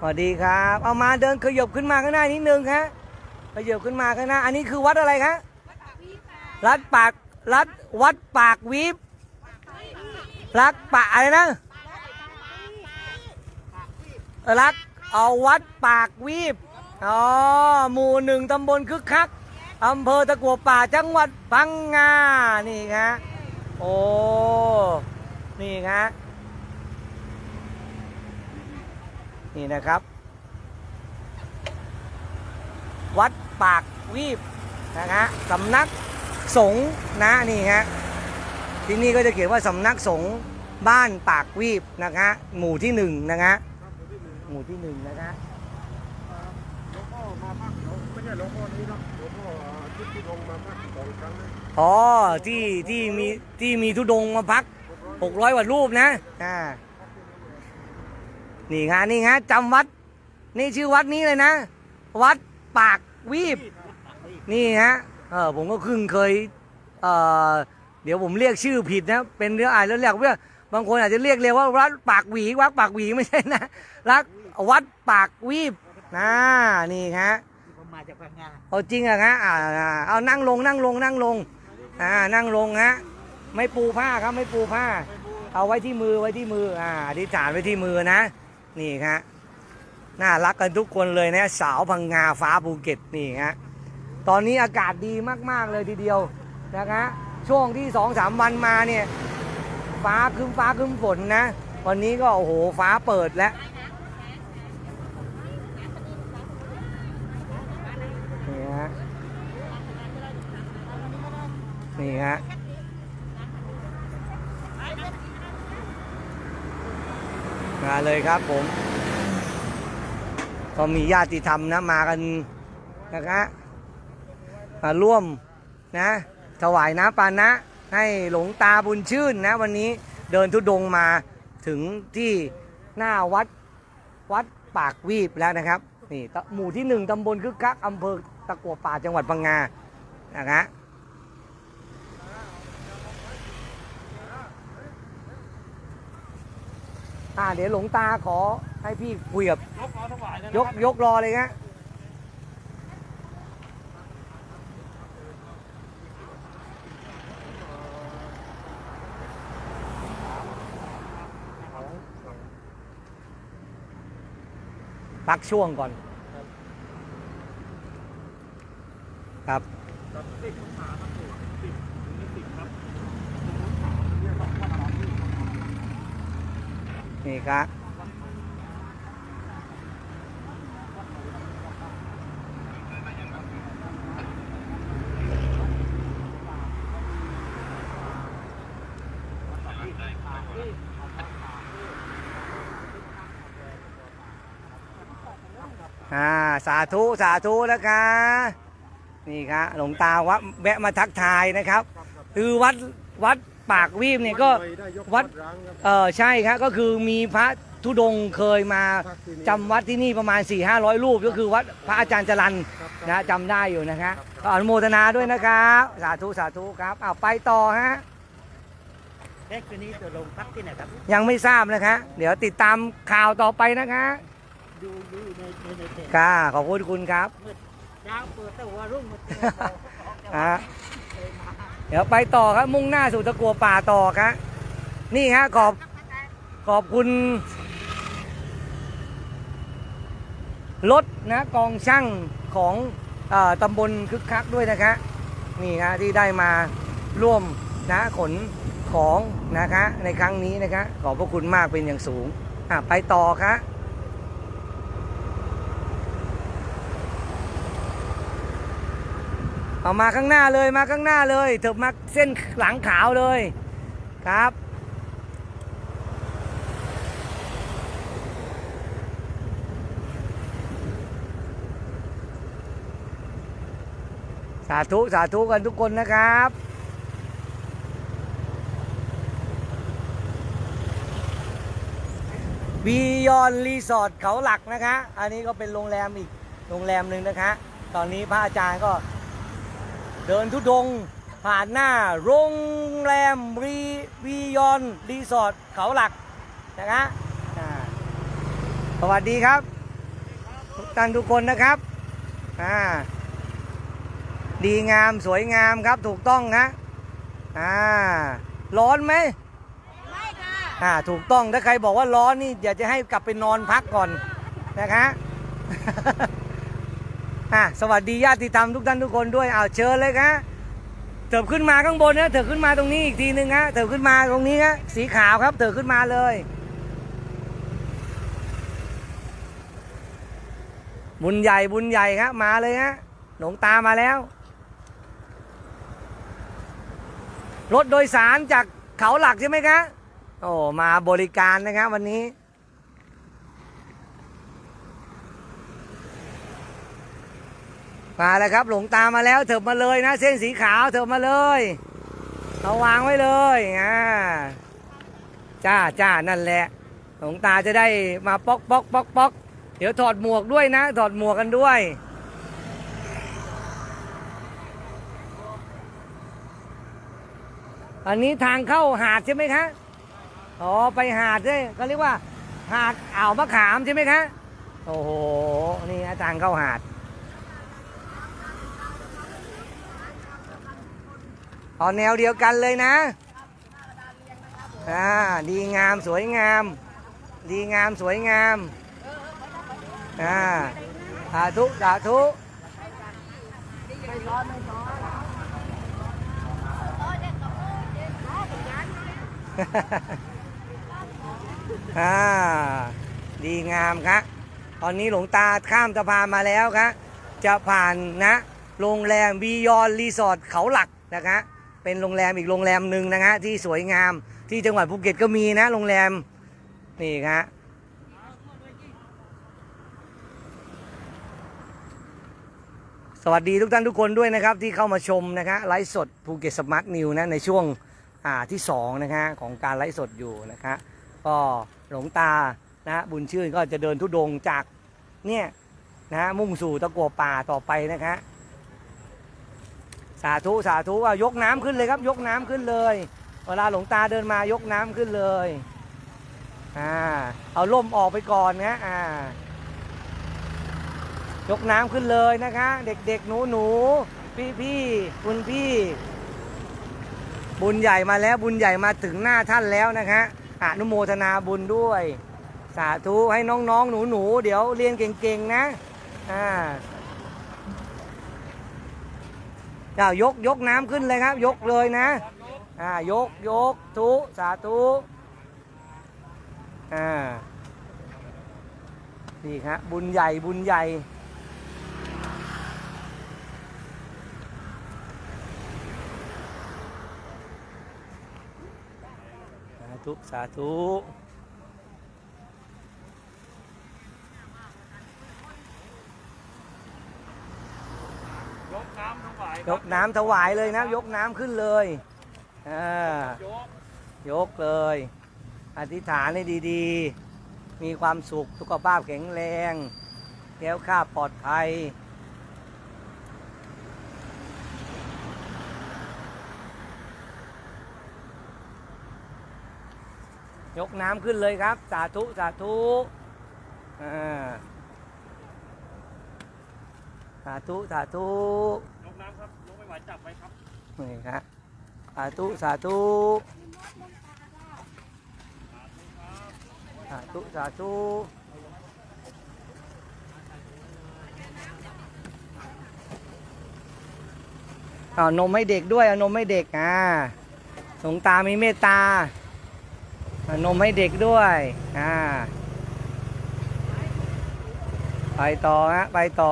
สวัสดีครับ เอามาเดินขยบขึ้นมาข้างหน้านิดนึงฮะขยบขึ้นมาข้างหน้า อันนี้คือวัดอะไรครับรัดปากรัดวัดปากวีบรักปากอะไรนะรักเอาวัดปากวีบอ๋อหมู่หนึ่งตำบลคึกคักอำเภอตะกัวป่าจังหวัดพังงานี่ฮะโอ้นี่ฮะ นี่นะครับ วัดปากวีบนะฮะสำนักสงฆ์นะนี่ฮะที่นี่ก็จะเขียนว่าสำนักสงฆ์บ้านปากวีบนะฮะหมู่ที่หนึ่งนะฮะหมู่ที่หนึ่งนะฮะหลวงพ่อมาภาคเดียวไม่ใช่หลวงพ่อนี้นะหลวงพ่อที่ทุดงมาภาคสองครั้งนะอ๋อที่ที่มีที่มีทุดงมาพัก600กว่ารูปนะอ่า นี่ฮะนี่ฮะจำวัด นี่ชื่อวัดนี้เลยนะ วัดปากวีบ นี่ฮะเออผมก็เพิ่งเคยเออเดี๋ยวผมเรียกชื่อผิดนะ เป็นเรื่องอ่านแล้วเรียกว่าบางคนอาจจะเรียกเรียกว่าวัดปากหวีวัดปากหวีไม่ใช่นะรักวัดปากวีบนะนี่ฮะผมมาจากพังงาเอาจริงอะฮะอ่าอ่าเอานั่งลงนั่งลงนั่งลงอ่านั่งลงฮะไม่ปูผ้าครับไม่ปูผ้า เอาไว้ที่มือไว้ที่มืออ่าอธิษฐานไว้ที่มือนะ นี่ฮะน่ารักกันทุกคนเลยนะสาวพังงาฟ้าภูเก็ตนี่ฮะตอนนี้อากาศดีมาก ๆ เลยทีเดียวนะฮะช่วงที่สองสามวันมาเนี่ย ฟ้าคึ้มฟ้าคึ้มฝนนะ วันนี้ก็โอ้โหฟ้าเปิดแล้วนี่ฮะนี่ฮะ มาเลยครับผม ก็มีญาติธรรมนะมากันนะคะมาร่วมนะ ถวายน้ำปานะ ให้หลวงตาบุญชื่นนะ วันนี้เดินทุดงมาถึงที่หน้าวัดวัดปากวีบแล้วนะครับ นี่ตะหมู่ที่หนึ่งตำบลคึกคักอำเภอตะกัวป่าจังหวัดพังงานะฮะ อ่าเดี๋ยวหลวงตาขอให้พี่คุยกับยกเอาถวายเลยยกยกรอเลยฮะพักช่วงก่อน ครับ นี่ครับอ่าสาธุสาธุนะคะนี่ครับหลวงตาวัดแวะมาทักทายนะครับ คือวัดวัด ปากวีบเนี่ยก็ได้ยกวัดร้างครับเออใช่ครับก็คือมีพระธุดงค์เคยมาพักที่นี่จำวัดที่นี่ประมาณ 4 5 0 0 รูป ก็คือวัดพระอาจารย์จรันครับนะจำได้อยู่นะครับก็อนุโมทนาด้วยนะครับ สาธุสาธุครับเอาไปต่อฮะเด็กคนนี้จะลงพักที่ไหนครับ ยังไม่ทราบนะคะ เดี๋ยวติดตามข่าวต่อไปนะคะดูดูในในในเพจค่ะขอบคุณคุณครับมืดเช้าเปิดแต่ว่ารุ่งมาเจอ เดี๋ยวไปต่อครับมุ่งหน้าสู่ตะกัวป่าต่อครับนี่ฮะขอบขอบคุณ รถนะกองช่างของออตำบลคึกคักด้วยนะคะนี่ฮะที่ได้มาร่วมนะขนของนะคะในครั้งนี้นะคะขอบพระคุณมากเป็นอย่างสูงอะไปต่อครับ เอามาข้างหน้าเลยมาข้างหน้าเลยเถิบมาเส้นหลังขาวเลยครับ สาธุสาธุกันทุกคนนะครับบียอนรีสอร์ทเขาหลักนะคะ อันนี้ก็เป็นโรงแรมอีก โรงแรมหนึ่งนะคะ ตอนนี้พระอาจารย์ก็ เดินทุดงค์ผ่านหน้าโรงแรมรีวียอนรีสอร์ทเขาหลักนะคะอ่าสวัสดีครับ ทุกท่านทุกคนนะครับอ่าดีงามสวยงามครับถูกต้องนะอ่าร้อนไหมไม่ค่ะอ่าถูกต้องถ้าใครบอกว่าร้อนนี่อยากจะให้กลับไปนอนพักก่อนนะคะ อะสวัสดีญาติธรรมทุกท่านทุกคนด้วยเอาวเชิญเลยครับเถิบขึ้นมาข้างบนนะเถิบขึ้นมาตรงนี้อีกทีหนึ่งฮะเถิบขึ้นมาตรงนี้ฮะสีขาวครับเถิบขึ้นมาเลย บุญใหญ่บุญใหญ่ครับมาเลยฮะหลวงตามาแล้ว รถโดยสารจากเขาหลักใช่ไหมครับโอ้มาบริการนะครับวันนี้ มาแล้วครับ หลวงตามาแล้วเถิบมาเลยนะ เส้นสีขาวเถิบมาเลยเอาวางไว้เลยอ่าจ้าจ้านั่นแหละ หลวงตาจะได้มาป๊อกป๊อกป๊อกป๊อกเดี๋ยวถอดหมวกด้วยนะ ถอดหมวกกันด้วย อันนี้ทางเข้าหาดใช่ไหมคะอ๋อไปหาดด้วยเขาเรียกว่า หาดอ่าวมะขามใช่ไหมคะ โอ้โห นี่ฮะทางเข้าหาด เอาแนวเดียวกันเลยนะอ่าดีงามสวยงาม ดีงามสวยงามอ่าสาธุสาธุอ่าดีงามครับตอนนี้หลวงตาข้ามสะพานมาแล้วครับจะผ่านนะโรงแรมบียอนรีสอร์ทเขาหลักนะคะ เป็นโรงแรมอีกโรงแรมหนึ่งนะฮะที่สวยงามที่จังหวัดภูเก็ตก็มีนะโรงแรมนี่ครับสวัสดีทุกท่านทุกคนด้วยนะครับที่เข้ามาชมนะคะไลฟ์สดภูเก็ตสมาร์ทนิวนะในช่วงอ่าที่สองนะคะของการไลฟ์สดอยู่นะคะก็หลวงตานะบุญชื่นก็จะเดินทุดงจากเนี่ยนะฮะมุ่งสู่ตะกัวป่าต่อไปนะคะสาธุสาธุอะยกน้ำขึ้นเลยครับ ยกน้ำขึ้นเลย เวลาหลวงตาเดินมายกน้ำขึ้นเลยอ่าเอาล่มออกไปก่อนนะอ่ายกน้ำขึ้นเลยนะคะ เด็กๆหนูหนูพี่พี่ๆคุณพี่ บุญใหญ่มาแล้วบุญใหญ่มาถึงหน้าท่านแล้วนะคะอนุโมทนาบุญด้วย สาธุให้น้องๆ หนูๆ เดี๋ยวเรียนเก่งๆ นะ อ่า เอายกยกน้ำขึ้นเลยครับ ยกเลยนะอ่ายกยกทุสาธุอ่านี่ครับบุญใหญ่บุญใหญ่สาธุสาธุ ยกน้ำถวา ยกน้ำถวายเลยนะ ยกน้ำขึ้นเลยอ่ายกเลย อธิษฐานให้ดีๆ มีความสุขสุขภาพแข็งแรงแก้วข้าปลอดภัยยกน้ำขึ้นเลยครับ สาธุ สาธุอ่าสาธุ สาธุ น้ำครับยกไม่ไหวจับไว้ครับนี่ครับสาธุสาธุสาธุสาธุเอานมให้เด็กด้วยเอานมให้เด็กอ่าสงตามีเมตตาเอานมให้เด็กด้วยอ่าไปต่อฮะไปต่อ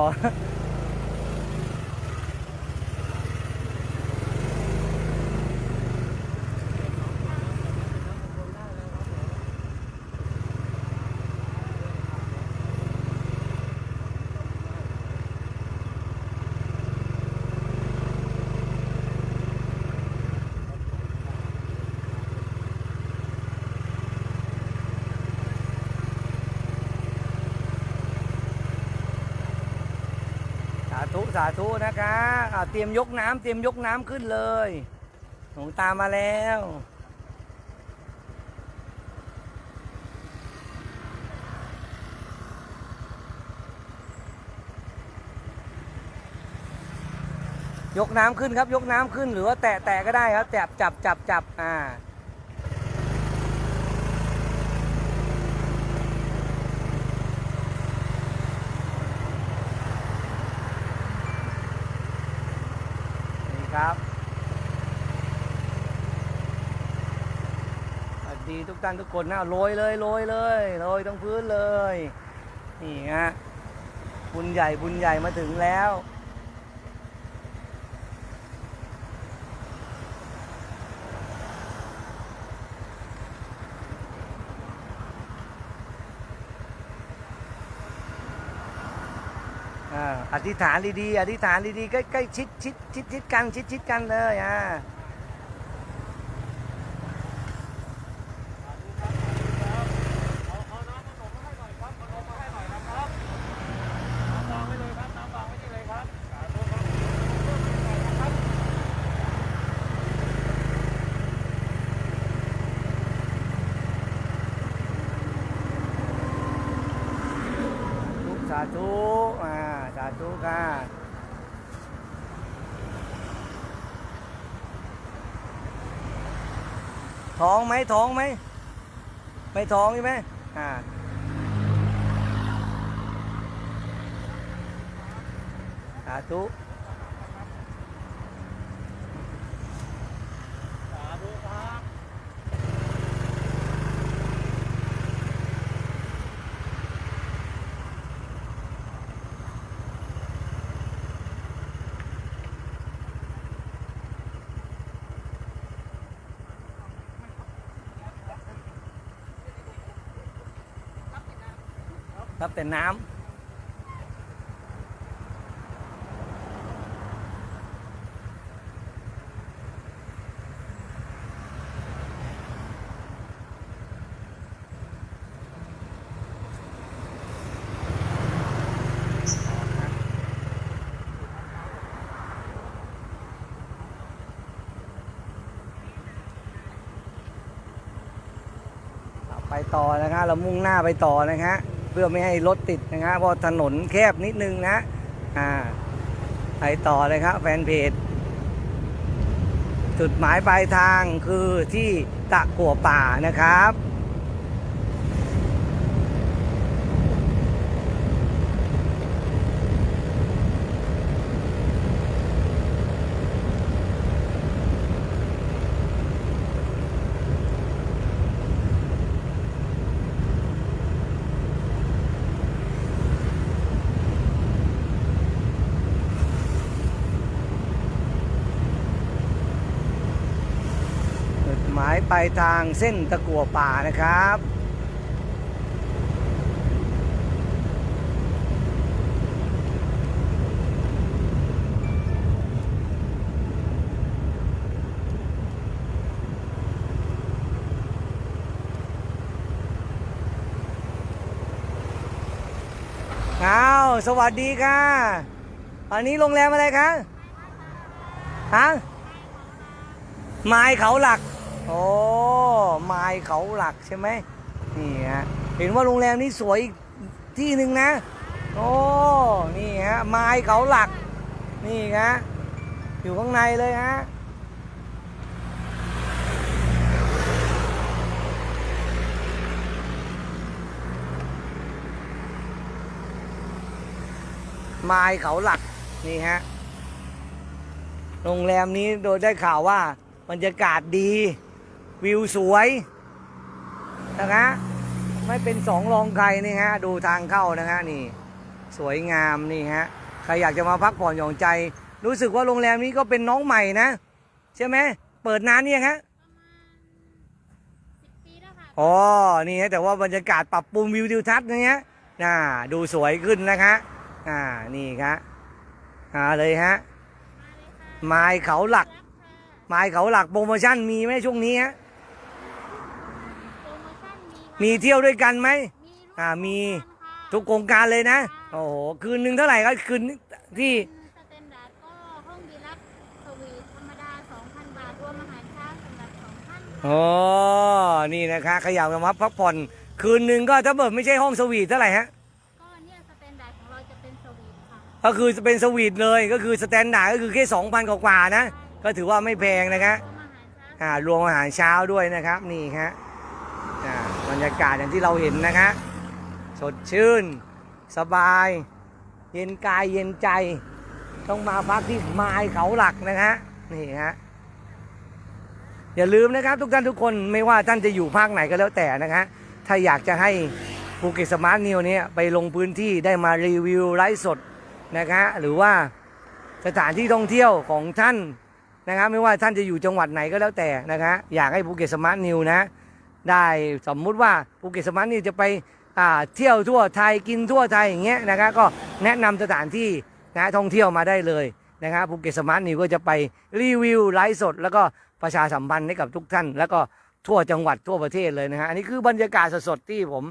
สาธุนะคะอ่เตรียมยกน้ำเตรียมยกน้ำขึ้นเลยหลวงตามาแล้ว ยกน้ำขึ้นครับ ยกน้ำขึ้นหรือว่าแตะแตะก็ได้ครับ จับจับจับจับอ่า ครับ สวัสดีทุกท่านทุกคนนะโรยเลยโรยเลยโรยตรงพื้นเลย นี่ฮะบุญใหญ่บุญใหญ่มาถึงแล้ว อธิษฐานดีๆอธิษฐานดีๆใกล้ๆชิดชิดชิดชิดกันชิดชิดกันเลยอ่าสาธุอ่าสาธุค่ะท้องไห มท้องไหมไม่ท้องใช่ไหมอ่าสาธุ รับแต่น้ำไปต่อนะฮะเรามุ่งหน้าไปต่อนะฮะ เพื่อไม่ให้รถติดนะฮะเพราะถนนแคบนิดนึงนะอ่าไปต่อเลยครับแฟนเพจจุดหมายปลายทางคือที่ตะกัวป่านะครับ จุ ดหมายปทางเส้นตะกัวป่านะครับ อ้าว สวัสดีค่ะ อันนี้โรงแรมอะไรคะ ฮะไม้เขาหลัก โอ้ไม้เขาหลักใช่ไหมนี่ฮะเห็นว่าโรงแรมนี้สวยอีกที่หนึ่งนะ โอ้นี่ฮะไม้เขาหลัก นี่ฮะอยู่ข้างในเลยฮะไม้เขาหลักนี่ฮะโรงแรมนี้โดยได้ข่าวว่าบรรยากาศดี วิวสวยนะฮะไม่เป็นสองรองใครนี่ฮะดูทางเข้านะฮะนี่ สวยงามนี่ฮะใครอยากจะมาพักผ่อนหย่อนใจ รู้สึกว่าโรงแรมนี้ก็เป็นน้องใหม่นะใช่ไหมเปิดนานเนี่ยงฮะปีแล้วค่ะอ๋อ นี่ฮะแต่ว่าบรรยากาศปรับปรุงวิวทิวทัศน์อย่างเงี้ยน่าดูสวยขึ้นนะคะอ่านี่ครับอ่าเลยฮะไม้เขาหลักรับค่ะไม้เขาหลักโปรโมชั่นมีไหมช่วงนี้ฮะโปรโมชั่น มีค่ะมีเที่ยวด้วยกันไหมมีอ่ามี ทุทุกกโครงการเลยนะ โอ้โห คืนหนึ่งเท่าไหร่ครับคืนที่สแตนดาร์ดก็ห้องดีลักซ์สวีทธรรมดา 2,000 บาท รวมอาหารเช้าสำหรับ2ท่านค่ะอ๋อ นี่นะคะขยับกันมาพักผ่อน คืนหนึ่งก็ถ้าเบิดไม่ใช่ห้องสวีทเท่าไหร่ฮะ ก็เนี่ยสแตนดาร์ดของเราจะเป็นสวีทค่ะ ก็คือจะเป็นสวีทเลย ก็คือสแตนดาร์ดก็คือแค่สองพันกว่าๆนะ ก็ถือว่าไม่แพงนะครับรวมอาหารเช้า อ่ารวมอาหารเช้าด้วยนะครับ นี่ฮะอ่าบ รรยากาศอย่างที่เราเห็นนะคะสดชื่น สบาย เย็นกายเย็นใจ ต้องมาพักที่ไม้เขาหลักนะฮะนี่ฮะอย่าลืมนะครับ ทุกท่านทุกคนไม่ว่าท่านจะอยู่ภาคไหนก็แล้วแต่นะคะถ้าอยากจะให้ภูเก็ตสมาร์ทนิวเนี่ยไปลงพื้นที่ได้มารีวิวไลฟ์สดนะคะหรือว่าสถานที่ท่องเที่ยวของท่านนะครับไม่ว่าท่านจะอยู่จังหวัดไหนก็แล้วแต่นะคะอยากให้ภูเก็ตสมาร์ทนิวนะ ได้สมมุติว่าภูเก็ตสมาร์ทนิวจะไปเที่ยวทั่วไทยกินทั่วไทยอย่างเงี้ยนะคะก็แนะนำสถานที่นะท่องเที่ยวมาได้เลยนะครับภูเก็ตสมาร์ทนิวก็จะไปรีวิวไลฟ์สด แล้วก็ประชาสัมพันธ์ให้กับทุกท่าน แล้วก็ทั่วจังหวัดทั่วประเทศเลยนะฮะอันนี้คือบรรยากาศสดๆที่ผม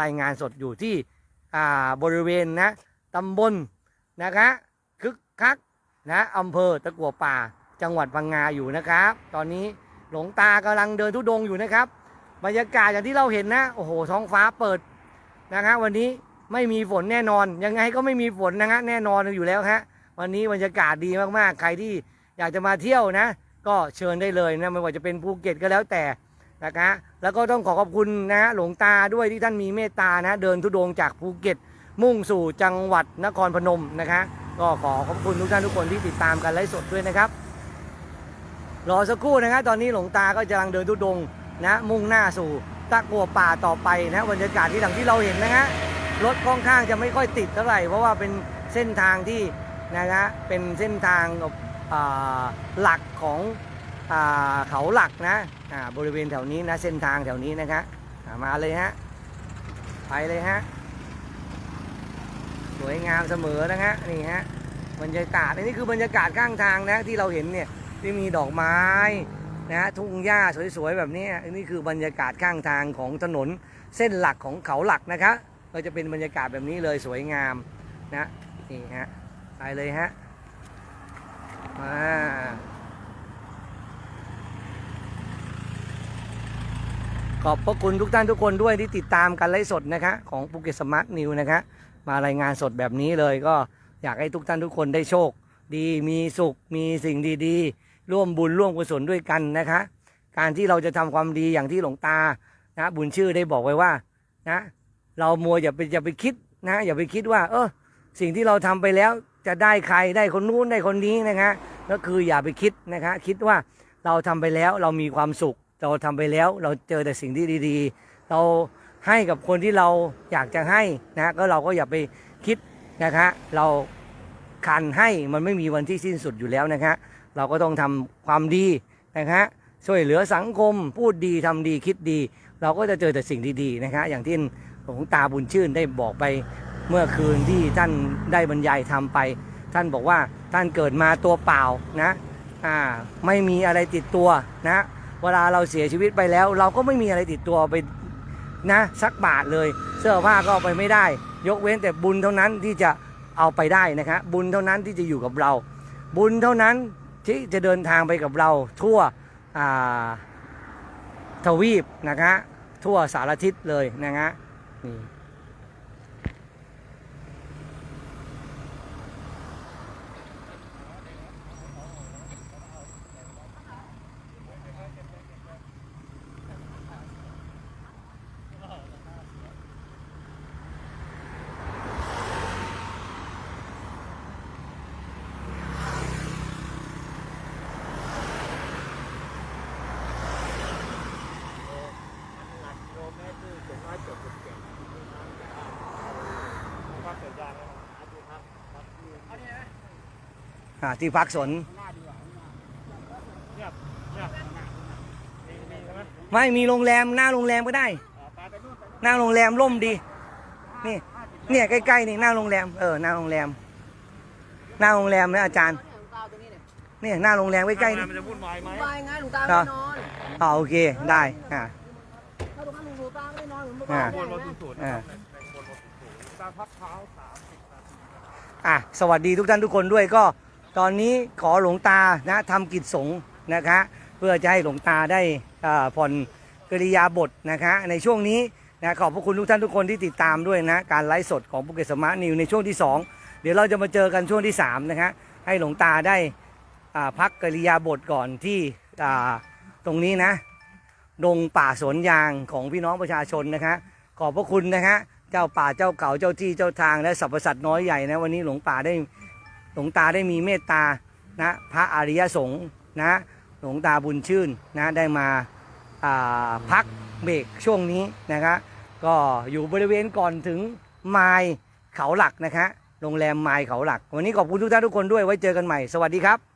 รายงานสดอยู่ที่บริเวณนะตำบลนะคะคึกคักนะอำเภอตะกัวป่าจังหวัดพังงาอยู่นะครับ ตอนนี้หลวงตากำลังเดินทุดงอยู่นะครับ บรรยากาศอย่างที่เราเห็นนะ โอ้โห ท้องฟ้าเปิดนะครับวันนี้ไม่มีฝนแน่นอน ยังไงก็ไม่มีฝนนะฮะแน่นอนอยู่แล้วฮะ วันนี้บรรยากาศดีมากๆ ใครที่อยากจะมาเที่ยวนะ ก็เชิญได้เลยนะไม่ว่าจะเป็นภูเก็ตก็แล้วแต่นะคะแล้วก็ต้องขอขอบคุณนะฮะหลวงตาด้วยที่ท่านมีเมตตานะ เดินทุดงจากภูเก็ต มุ่งสู่จังหวัดนครพนมนะคะก็ขอขอบคุณทุกท่านทุกคนที่ติดตามกันไลฟ์สดด้วยนะครับรอสักครู่นะครับตอนนี้หลวงตาก็กำลังเดินทุดง นะมุ่งหน้าสู่ตะกัวป่าต่อไปนะบรรยากาศที่หลังที่เราเห็นนะฮะรถค่อนข้างจะไม่ค่อยติดเท่าไหร่เพราะว่าเป็นเส้นทางที่นะฮะเป็นเส้นทางหลักของเขาหลักนะบริเวณแถวนี้นะเส้นทางแถวนี้นะคะอ่ามาเลยฮะไปเลยฮะสวยงามเสมอนะฮะนี่ฮะบรรยากาศอันนี้คือบรรยากาศข้างทางนะที่เราเห็นเนี่ยที่มีดอกไม้ นะฮะทุ่งหญ้าสวยๆแบบนี้นนี้คือบรรยากาศข้างทางของถนนเส้นหลักของเขาหลักนะคะก็จะเป็นบรรยากาศแบบนี้เลยสวยงามนะนี่ฮะไปเลยฮะมาขอบพระคุณทุกท่านทุกคนด้วยที่ติดตามการไลฟ์สดนะคะของภูเก็ตสมาร์ทนิวนะคะมารายงานสดแบบนี้เลยก็อยากให้ทุกท่านทุกคนได้โชค ดีมีสุขมีสิ่งดีๆ ร่วมบุญร่วมกุศลด้วยกันนะคะ การที่เราจะทำความดีอย่างที่หลวงตานะบุญชื่อได้บอกไว้ว่านะเรามัวอย่าไปอย่าไปคิดนะอย่าไปคิดว่า เออสิ่งที่เราทำไปแล้วจะได้ใครได้คนนู้นได้คนนี้นะคะก็คืออย่าไปคิดนะคะคิดว่าเราทำไปแล้วเรามีความสุข เราทำไปแล้วเราเจอแต่สิ่งที่ดีๆ เราให้กับคนที่เราอยากจะให้นะก็เราก็อย่าไปคิดนะคะเราการให้มันไม่มีวันที่สิ้นสุดอยู่แล้วนะฮะ เราก็ต้องทำความดีนะฮะช่วยเหลือสังคมพูดดีทำดีคิดดี เราก็จะเจอแต่สิ่งดีๆนะฮะอย่างที่หลวงตาบุญชื่นได้บอกไปเมื่อคืนที่ท่านได้บรรยายทำไป ท่านบอกว่าท่านเกิดมาตัวเปล่านะอ่าไม่มีอะไรติดตัวนะเวลาเราเสียชีวิตไปแล้ว เราก็ไม่มีอะไรติดตัวไปนะสักบาทเลย เสื้อผ้าก็เอาไปไม่ได้ ยกเว้นแต่บุญเท่านั้นที่จะเอาไปได้นะครับบุญเท่านั้นที่จะอยู่กับเรา บุญเท่านั้น ที่จะเดินทางไปกับเราทั่วทวีปนะฮะทั่วสารทิศเลยนะฮะนี่ กิโลเมตรที่สองร้อยเจ็ดสิบเจ็ดพักเสร็จยังครับครับครับที่ อ่าที่พักสนเงียบเงียบมีมีใช่ไหมไม่มีโรงแรมหน้าโรงแรมก็ได้ไปไปนู่นไปหน้าโรงแรมร่มดี นี่ เนี่ยใกล้ๆนี่หน้าโรงแรมเออหน้าโรงแรม หน้าโรงแรมนะอาจารย์เนี่ยหน้าโรงแรมใกล้ๆนี่มันจะวุ่นวายไหมไปไงหลวงตาครัไม่บนอนอ๋อโอเคได้อ่าถ้าตรงนั้นหลวงตาไม่ได้นอนหลวงอ่าตาวนมาสุดๆอ่าวนมาสุดๆการพักเท้าสามสิบนาทีอะสวัสดีทุกท่านทุกคนด้วยก็ ตอนนี้ขอหลวงตานะทำกิจสงฆ์นะคะเพื่อจะให้หลวงตาได้ผ่อนกริยาบทนะคะในช่วงนี้นะขอบพระคุณทุกท่านทุกคนที่ติดตามด้วยนะการไลฟ์สดของภูเก็ตสมาร์ทนิวในช่วงที่2ดี๋ยวเราจะมาเจอกันช่วงที่สามนะฮะให้หลวงตาได้พักกริยาบทก่อนที่ตรงนี้นะดงป่าสวนยางของพี่น้องประชาชนนะคะขอบพระคุณนะฮะเจ้าป่าเจ้าเก่าเจ้าที่เจ้าทางและสรรพสัตว์น้อยใหญ่นะวันนี้หลวงป่าได้ หลวงตาได้มีเมตตานะพระอริยสงฆ์นะหลวงตาบุญชื่นนะได้มาาพักเบรกช่วงนี้นะครับก็อยู่บริเวณก่อนถึงไมล์เขาหลักนะคะโรงแรมไมล์เขาหลัก วันนี้ขอบคุณทุกท่านทุกคนด้วยไว้เจอกันใหม่ สวัสดีครับ